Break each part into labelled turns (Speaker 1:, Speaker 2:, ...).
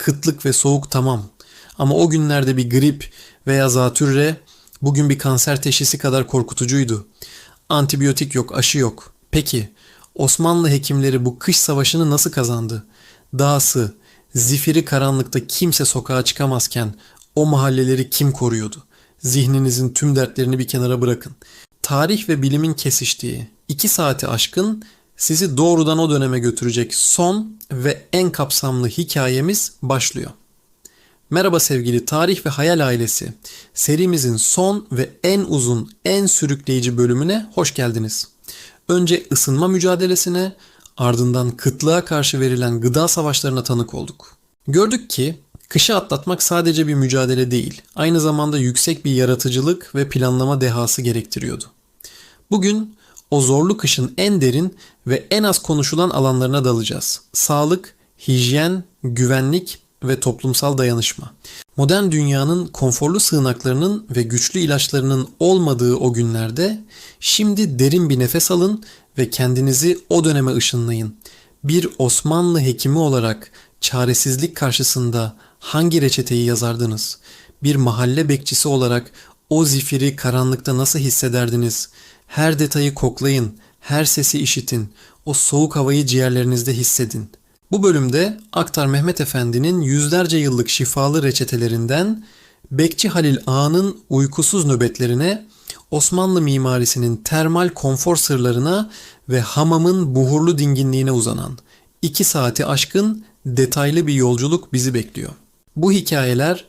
Speaker 1: kıtlık ve soğuk tamam. Ama o günlerde bir grip veya zatürre bugün bir kanser teşhisi kadar korkutucuydu. Antibiyotik yok, aşı yok. Peki Osmanlı hekimleri bu kış savaşını nasıl kazandı? Dağısı, zifiri karanlıkta kimse sokağa çıkamazken o mahalleleri kim koruyordu? Zihninizin tüm dertlerini bir kenara bırakın. Tarih ve bilimin kesiştiği, iki saati aşkın sizi doğrudan o döneme götürecek son ve en kapsamlı hikayemiz başlıyor. Merhaba sevgili tarih ve hayal ailesi. Serimizin son ve en uzun, en sürükleyici bölümüne hoş geldiniz. Önce ısınma mücadelesine, ardından kıtlığa karşı verilen gıda savaşlarına tanık olduk. Gördük ki kışı atlatmak sadece bir mücadele değil, aynı zamanda yüksek bir yaratıcılık ve planlama dehası gerektiriyordu. Bugün o zorlu kışın en derin ve en az konuşulan alanlarına dalacağız. Sağlık, hijyen, güvenlik ve toplumsal dayanışma. Modern dünyanın konforlu sığınaklarının ve güçlü ilaçlarının olmadığı o günlerde şimdi derin bir nefes alın ve kendinizi o döneme ışınlayın. Bir Osmanlı hekimi olarak çaresizlik karşısında hangi reçeteyi yazardınız? Bir mahalle bekçisi olarak o zifiri karanlıkta nasıl hissederdiniz? Her detayı koklayın, her sesi işitin, o soğuk havayı ciğerlerinizde hissedin. Bu bölümde Aktar Mehmet Efendi'nin yüzlerce yıllık şifalı reçetelerinden Bekçi Halil Ağa'nın uykusuz nöbetlerine, Osmanlı mimarisinin termal konfor sırlarına ve hamamın buhurlu dinginliğine uzanan iki saati aşkın detaylı bir yolculuk bizi bekliyor. Bu hikayeler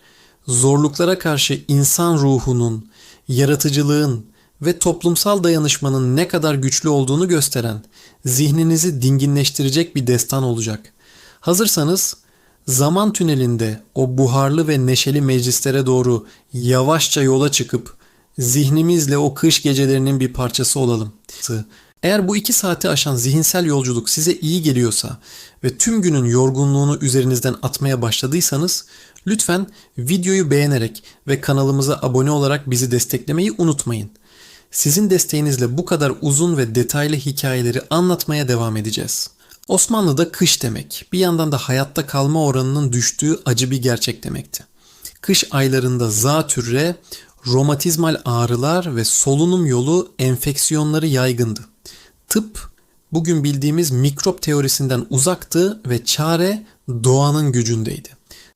Speaker 1: zorluklara karşı insan ruhunun, yaratıcılığın ve toplumsal dayanışmanın ne kadar güçlü olduğunu gösteren, zihninizi dinginleştirecek bir destan olacak. Hazırsanız zaman tünelinde o buharlı ve neşeli meclislere doğru yavaşça yola çıkıp zihnimizle o kış gecelerinin bir parçası olalım. Eğer bu iki saati aşan zihinsel yolculuk size iyi geliyorsa ve tüm günün yorgunluğunu üzerinizden atmaya başladıysanız lütfen videoyu beğenerek ve kanalımıza abone olarak bizi desteklemeyi unutmayın. Sizin desteğinizle bu kadar uzun ve detaylı hikayeleri anlatmaya devam edeceğiz. Osmanlı'da kış demek, bir yandan da hayatta kalma oranının düştüğü acı bir gerçek demekti. Kış aylarında zatürre, romatizmal ağrılar ve solunum yolu enfeksiyonları yaygındı. Tıp bugün bildiğimiz mikrop teorisinden uzaktı ve çare doğanın gücündeydi.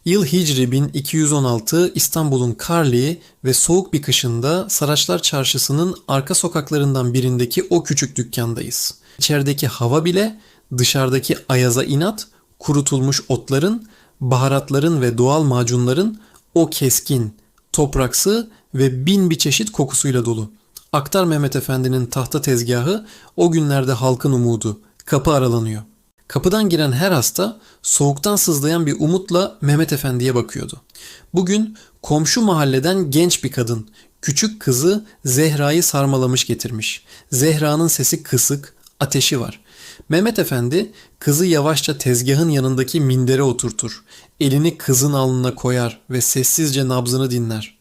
Speaker 1: Yıl Hicri 1216 İstanbul'un karli ve soğuk bir kışında Saraçlar Çarşısı'nın arka sokaklarından birindeki o küçük dükkandayız. İçerideki hava bile dışarıdaki ayaza inat, kurutulmuş otların, baharatların ve doğal macunların o keskin, topraksı ve bin bir çeşit kokusuyla dolu. Aktar Mehmet Efendi'nin tahta tezgahı o günlerde halkın umudu. Kapı aralanıyor. Kapıdan giren her hasta soğuktan sızlayan bir umutla Mehmet Efendi'ye bakıyordu. Bugün komşu mahalleden genç bir kadın küçük kızı Zehra'yı sarmalamış getirmiş. Zehra'nın sesi kısık, ateşi var. Mehmet Efendi kızı yavaşça tezgahın yanındaki mindere oturtur. Elini kızın alnına koyar ve sessizce nabzını dinler.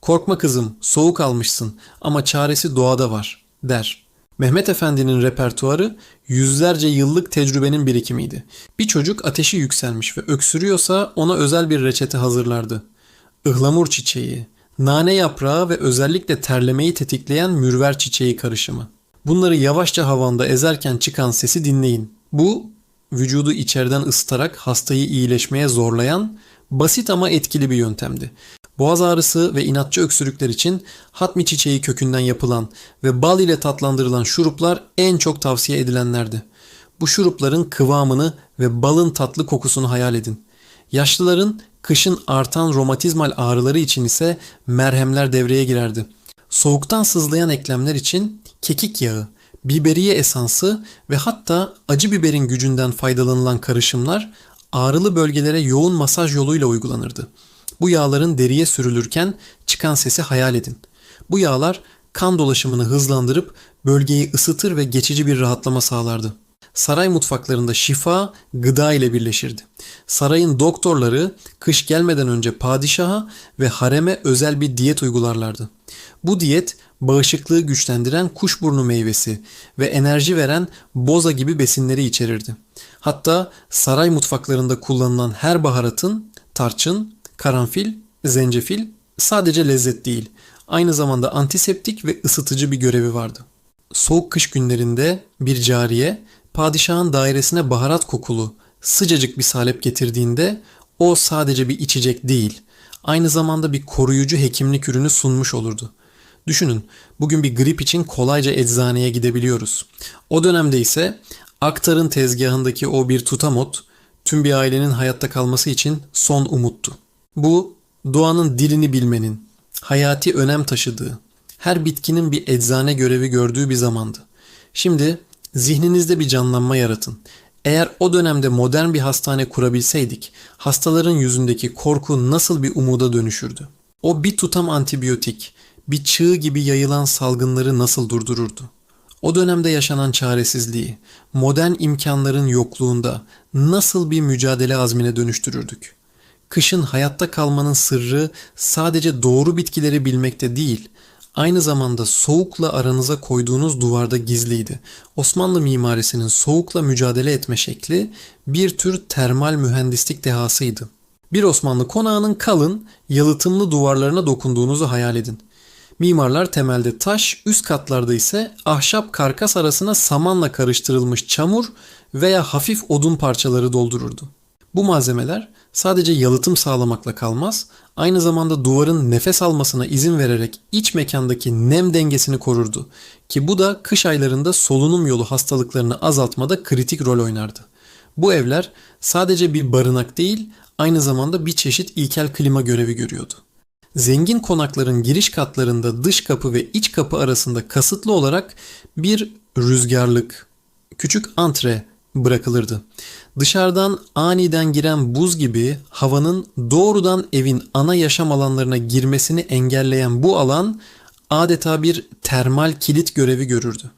Speaker 1: Korkma kızım, soğuk almışsın ama çaresi doğada var, der. Mehmet Efendi'nin repertuarı yüzlerce yıllık tecrübenin birikimiydi. Bir çocuk ateşi yükselmiş ve öksürüyorsa ona özel bir reçete hazırlardı. Ihlamur çiçeği, nane yaprağı ve özellikle terlemeyi tetikleyen mürver çiçeği karışımı. Bunları yavaşça havanda ezerken çıkan sesi dinleyin. Bu vücudu içeriden ısıtarak hastayı iyileşmeye zorlayan basit ama etkili bir yöntemdi. Boğaz ağrısı ve inatçı öksürükler için hatmi çiçeği kökünden yapılan ve bal ile tatlandırılan şuruplar en çok tavsiye edilenlerdi. Bu şurupların kıvamını ve balın tatlı kokusunu hayal edin. Yaşlıların kışın artan romatizmal ağrıları için ise merhemler devreye girerdi. Soğuktan sızlayan eklemler için kekik yağı, biberiye esansı ve hatta acı biberin gücünden faydalanılan karışımlar ağrılı bölgelere yoğun masaj yoluyla uygulanırdı. Bu yağların deriye sürülürken çıkan sesi hayal edin. Bu yağlar kan dolaşımını hızlandırıp bölgeyi ısıtır ve geçici bir rahatlama sağlardı. Saray mutfaklarında şifa gıda ile birleşirdi. Sarayın doktorları kış gelmeden önce padişaha ve hareme özel bir diyet uygularlardı. Bu diyet bağışıklığı güçlendiren kuşburnu meyvesi ve enerji veren boza gibi besinleri içerirdi. Hatta saray mutfaklarında kullanılan her baharatın tarçın, karanfil, zencefil sadece lezzet değil, aynı zamanda antiseptik ve ısıtıcı bir görevi vardı. Soğuk kış günlerinde bir cariye padişahın dairesine baharat kokulu sıcacık bir salep getirdiğinde o sadece bir içecek değil, aynı zamanda bir koruyucu hekimlik ürünü sunmuş olurdu. Düşünün, bugün bir grip için kolayca eczaneye gidebiliyoruz. O dönemde ise Aktar'ın tezgahındaki o bir tutamot tüm bir ailenin hayatta kalması için son umuttu. Bu doğanın dilini bilmenin, hayati önem taşıdığı, her bitkinin bir eczane görevi gördüğü bir zamandı. Şimdi zihninizde bir canlanma yaratın. Eğer o dönemde modern bir hastane kurabilseydik, hastaların yüzündeki korku nasıl bir umuda dönüşürdü? O bir tutam antibiyotik, bir çığ gibi yayılan salgınları nasıl durdururdu? O dönemde yaşanan çaresizliği, modern imkanların yokluğunda nasıl bir mücadele azmine dönüştürürdük? Kışın hayatta kalmanın sırrı sadece doğru bitkileri bilmekte değil, aynı zamanda soğukla aranıza koyduğunuz duvarda gizliydi. Osmanlı mimarisinin soğukla mücadele etme şekli bir tür termal mühendislik dehasıydı. Bir Osmanlı konağının kalın, yalıtımlı duvarlarına dokunduğunuzu hayal edin. Mimarlar temelde taş, üst katlarda ise ahşap karkas arasına samanla karıştırılmış çamur veya hafif odun parçaları doldururdu. Bu malzemeler sadece yalıtım sağlamakla kalmaz, aynı zamanda duvarın nefes almasına izin vererek iç mekandaki nem dengesini korurdu ki bu da kış aylarında solunum yolu hastalıklarını azaltmada kritik rol oynardı. Bu evler sadece bir barınak değil, aynı zamanda bir çeşit ilkel klima görevi görüyordu. Zengin konakların giriş katlarında dış kapı ve iç kapı arasında kasıtlı olarak bir rüzgarlık, küçük antre bırakılırdı. Dışarıdan aniden giren buz gibi havanın doğrudan evin ana yaşam alanlarına girmesini engelleyen bu alan adeta bir termal kilit görevi görürdü.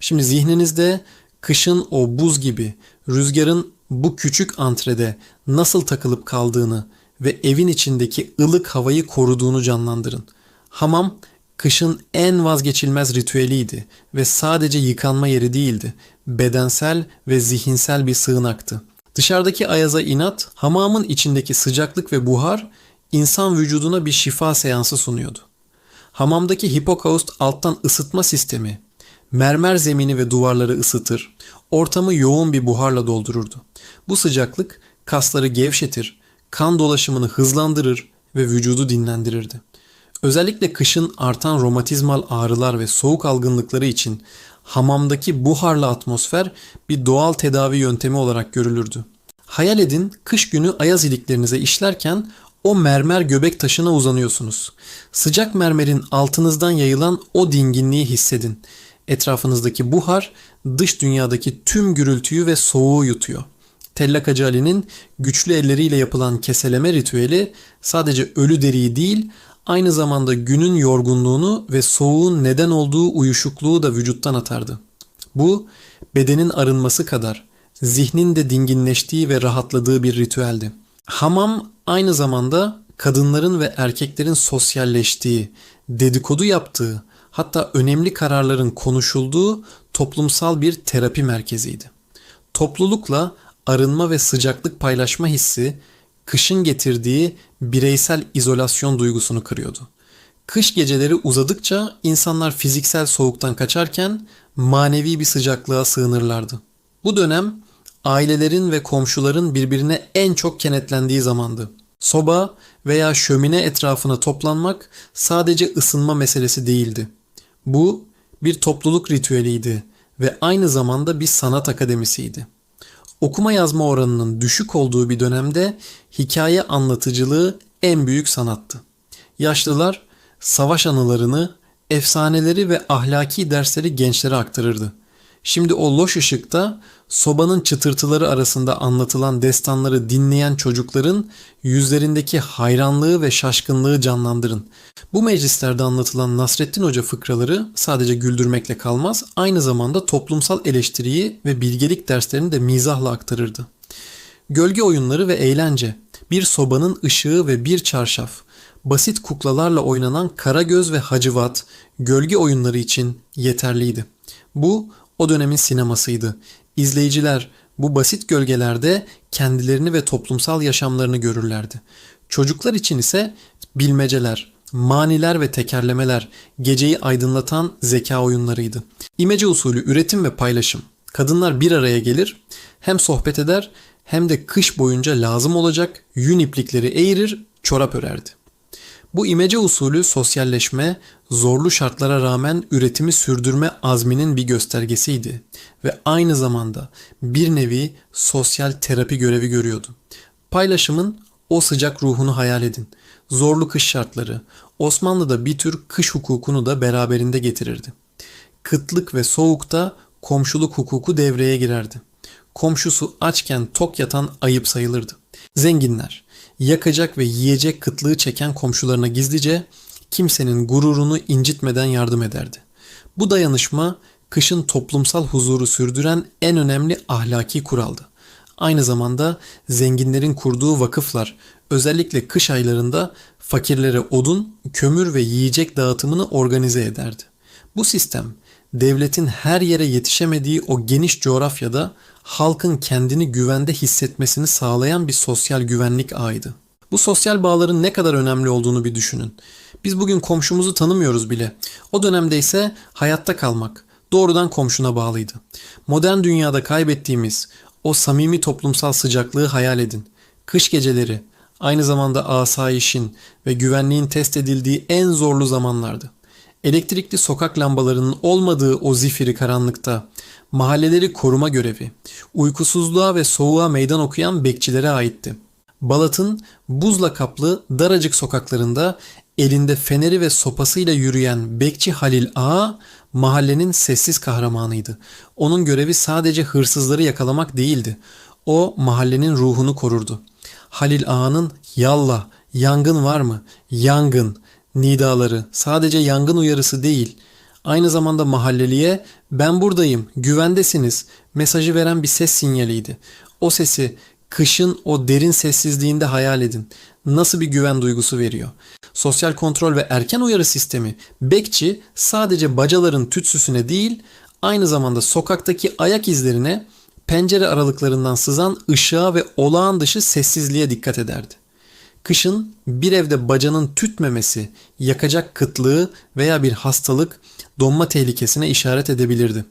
Speaker 1: Şimdi zihninizde kışın o buz gibi rüzgarın bu küçük antrede nasıl takılıp kaldığını ve evin içindeki ılık havayı koruduğunu canlandırın. Hamam kışın en vazgeçilmez ritüeliydi ve sadece yıkanma yeri değildi. Bedensel ve zihinsel bir sığınaktı. Dışarıdaki ayaza inat, hamamın içindeki sıcaklık ve buhar insan vücuduna bir şifa seansı sunuyordu. Hamamdaki hipokaust alttan ısıtma sistemi mermer zemini ve duvarları ısıtır, ortamı yoğun bir buharla doldururdu. Bu sıcaklık kasları gevşetir, kan dolaşımını hızlandırır ve vücudu dinlendirirdi. Özellikle kışın artan romatizmal ağrılar ve soğuk algınlıkları için hamamdaki buharlı atmosfer bir doğal tedavi yöntemi olarak görülürdü. Hayal edin kış günü ayaz iliklerinize işlerken o mermer göbek taşına uzanıyorsunuz. Sıcak mermerin altınızdan yayılan o dinginliği hissedin. Etrafınızdaki buhar dış dünyadaki tüm gürültüyü ve soğuğu yutuyor. Tellakacı Ali'nin güçlü elleriyle yapılan keseleme ritüeli sadece ölü deriyi değil, aynı zamanda günün yorgunluğunu ve soğuğun neden olduğu uyuşukluğu da vücuttan atardı. Bu bedenin arınması kadar zihnin de dinginleştiği ve rahatladığı bir ritüeldi. Hamam aynı zamanda kadınların ve erkeklerin sosyalleştiği, dedikodu yaptığı, hatta önemli kararların konuşulduğu toplumsal bir terapi merkeziydi. Toplulukla arınma ve sıcaklık paylaşma hissi kışın getirdiği bireysel izolasyon duygusunu kırıyordu. Kış geceleri uzadıkça insanlar fiziksel soğuktan kaçarken manevi bir sıcaklığa sığınırlardı. Bu dönem ailelerin ve komşuların birbirine en çok kenetlendiği zamandı. Soba veya şömine etrafına toplanmak sadece ısınma meselesi değildi. Bu bir topluluk ritüeliydi ve aynı zamanda bir sanat akademisiydi. Okuma yazma oranının düşük olduğu bir dönemde hikaye anlatıcılığı en büyük sanattı. Yaşlılar savaş anılarını, efsaneleri ve ahlaki dersleri gençlere aktarırdı. Şimdi o loş ışıkta sobanın çıtırtıları arasında anlatılan destanları dinleyen çocukların yüzlerindeki hayranlığı ve şaşkınlığı canlandırın. Bu meclislerde anlatılan Nasrettin Hoca fıkraları sadece güldürmekle kalmaz, aynı zamanda toplumsal eleştiriyi ve bilgelik derslerini de mizahla aktarırdı. Gölge oyunları ve eğlence, bir sobanın ışığı ve bir çarşaf, basit kuklalarla oynanan Karagöz ve Hacivat gölge oyunları için yeterliydi. Bu o dönemin sinemasıydı. İzleyiciler bu basit gölgelerde kendilerini ve toplumsal yaşamlarını görürlerdi. Çocuklar için ise bilmeceler, maniler ve tekerlemeler geceyi aydınlatan zeka oyunlarıydı. İmece usulü üretim ve paylaşım. Kadınlar bir araya gelir, hem sohbet eder hem de kış boyunca lazım olacak yün iplikleri eğirir, çorap örerdi. Bu imece usulü sosyalleşme, zorlu şartlara rağmen üretimi sürdürme azminin bir göstergesiydi ve aynı zamanda bir nevi sosyal terapi görevi görüyordu. Paylaşımın o sıcak ruhunu hayal edin. Zorlu kış şartları Osmanlı'da bir tür kış hukukunu da beraberinde getirirdi. Kıtlık ve soğukta komşuluk hukuku devreye girerdi. Komşusu açken tok yatan ayıp sayılırdı. Zenginler yakacak ve yiyecek kıtlığı çeken komşularına gizlice kimsenin gururunu incitmeden yardım ederdi. Bu dayanışma kışın toplumsal huzuru sürdüren en önemli ahlaki kuraldı. Aynı zamanda zenginlerin kurduğu vakıflar özellikle kış aylarında fakirlere odun, kömür ve yiyecek dağıtımını organize ederdi. Bu sistem devletin her yere yetişemediği o geniş coğrafyada halkın kendini güvende hissetmesini sağlayan bir sosyal güvenlik ağıydı. Bu sosyal bağların ne kadar önemli olduğunu bir düşünün. Biz bugün komşumuzu tanımıyoruz bile. O dönemde ise hayatta kalmak doğrudan komşuna bağlıydı. Modern dünyada kaybettiğimiz o samimi toplumsal sıcaklığı hayal edin. Kış geceleri aynı zamanda asayişin ve güvenliğin test edildiği en zorlu zamanlardı. Elektrikli sokak lambalarının olmadığı o zifiri karanlıkta mahalleleri koruma görevi, uykusuzluğa ve soğuğa meydan okuyan bekçilere aitti. Balat'ın buzla kaplı daracık sokaklarında elinde feneri ve sopasıyla yürüyen bekçi Halil Ağa mahallenin sessiz kahramanıydı. Onun görevi sadece hırsızları yakalamak değildi. O mahallenin ruhunu korurdu. Halil Ağa'nın yallah, yangın var mı? Yangın, nidaları sadece yangın uyarısı değil, aynı zamanda mahalleliye ben buradayım, güvendesiniz mesajı veren bir ses sinyaliydi. O sesi kışın o derin sessizliğinde hayal edin. Nasıl bir güven duygusu veriyor. Sosyal kontrol ve erken uyarı sistemi bekçi sadece bacaların tütsüsüne değil aynı zamanda sokaktaki ayak izlerine pencere aralıklarından sızan ışığa ve olağan dışı sessizliğe dikkat ederdi. Kışın bir evde bacanın tütmemesi, yakacak kıtlığı veya bir hastalık donma tehlikesine işaret edebilirdi.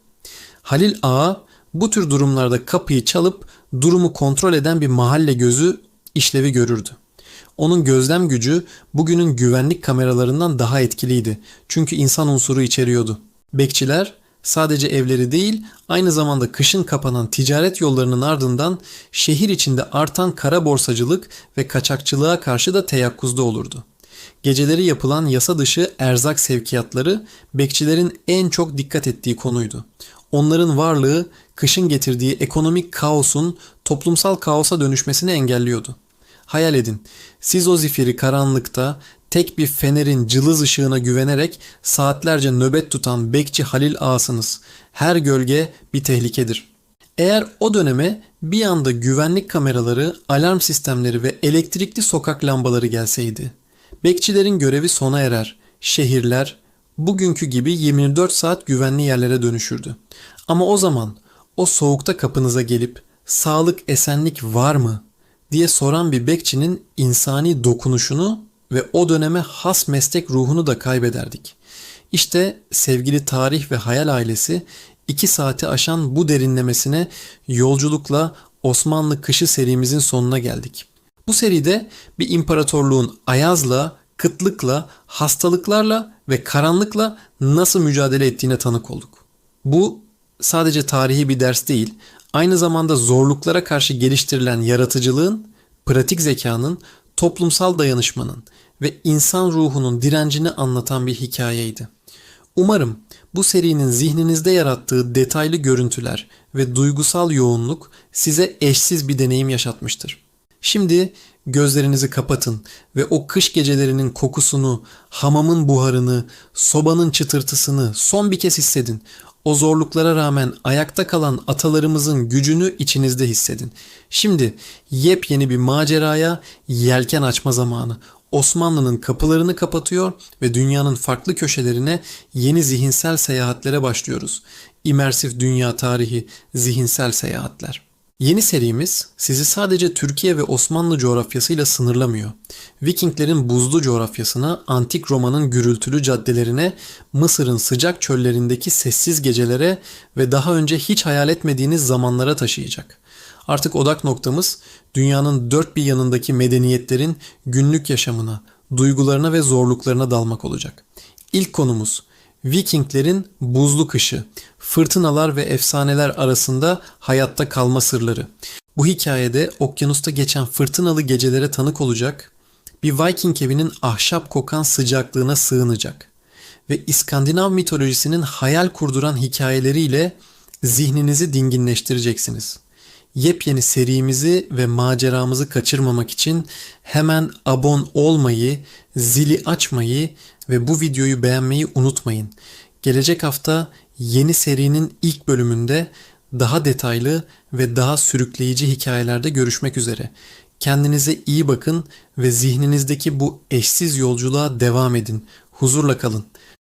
Speaker 1: Halil Ağa bu tür durumlarda kapıyı çalıp durumu kontrol eden bir mahalle gözü işlevi görürdü. Onun gözlem gücü bugünün güvenlik kameralarından daha etkiliydi. Çünkü insan unsuru içeriyordu. Bekçiler sadece evleri değil, aynı zamanda kışın kapanan ticaret yollarının ardından şehir içinde artan kara borsacılık ve kaçakçılığa karşı da teyakkuzda olurdu. Geceleri yapılan yasa dışı erzak sevkiyatları bekçilerin en çok dikkat ettiği konuydu. Onların varlığı kışın getirdiği ekonomik kaosun toplumsal kaosa dönüşmesini engelliyordu. Hayal edin, siz o zifiri karanlıkta tek bir fenerin cılız ışığına güvenerek saatlerce nöbet tutan bekçi Halil Ağasınız. Her gölge bir tehlikedir. Eğer o döneme bir anda güvenlik kameraları, alarm sistemleri ve elektrikli sokak lambaları gelseydi, bekçilerin görevi sona erer, şehirler bugünkü gibi 24 saat güvenli yerlere dönüşürdü. Ama o zaman o soğukta kapınıza gelip sağlık esenlik var mı diye soran bir bekçinin insani dokunuşunu ve o döneme has meslek ruhunu da kaybederdik. İşte sevgili tarih ve hayal ailesi iki saati aşan bu derinlemesine yolculukla Osmanlı kışı serimizin sonuna geldik. Bu seride bir imparatorluğun ayazla, kıtlıkla, hastalıklarla ve karanlıkla nasıl mücadele ettiğine tanık olduk. Bu sadece tarihi bir ders değil, aynı zamanda zorluklara karşı geliştirilen yaratıcılığın, pratik zekanın, toplumsal dayanışmanın ve insan ruhunun direncini anlatan bir hikayeydi. Umarım bu serinin zihninizde yarattığı detaylı görüntüler ve duygusal yoğunluk size eşsiz bir deneyim yaşatmıştır. Şimdi gözlerinizi kapatın ve o kış gecelerinin kokusunu, hamamın buharını, sobanın çıtırtısını son bir kez hissedin. O zorluklara rağmen ayakta kalan atalarımızın gücünü içinizde hissedin. Şimdi yepyeni bir maceraya yelken açma zamanı. Osmanlı'nın kapılarını kapatıyor ve dünyanın farklı köşelerine yeni zihinsel seyahatlere başlıyoruz. İmersif dünya tarihi, zihinsel seyahatler. Yeni serimiz sizi sadece Türkiye ve Osmanlı coğrafyasıyla sınırlamıyor. Vikinglerin buzlu coğrafyasına, antik Roma'nın gürültülü caddelerine, Mısır'ın sıcak çöllerindeki sessiz gecelere ve daha önce hiç hayal etmediğiniz zamanlara taşıyacak. Artık odak noktamız dünyanın dört bir yanındaki medeniyetlerin günlük yaşamına, duygularına ve zorluklarına dalmak olacak. İlk konumuz Vikinglerin buzlu kışı, fırtınalar ve efsaneler arasında hayatta kalma sırları. Bu hikayede okyanusta geçen fırtınalı gecelere tanık olacak, bir Viking evinin ahşap kokan sıcaklığına sığınacak ve İskandinav mitolojisinin hayal kurduran hikayeleriyle zihninizi dinginleştireceksiniz. Yepyeni serimizi ve maceramızı kaçırmamak için hemen abon olmayı, zili açmayı ve bu videoyu beğenmeyi unutmayın. Gelecek hafta yeni serinin ilk bölümünde daha detaylı ve daha sürükleyici hikayelerde görüşmek üzere. Kendinize iyi bakın ve zihninizdeki bu eşsiz yolculuğa devam edin. Huzurla kalın.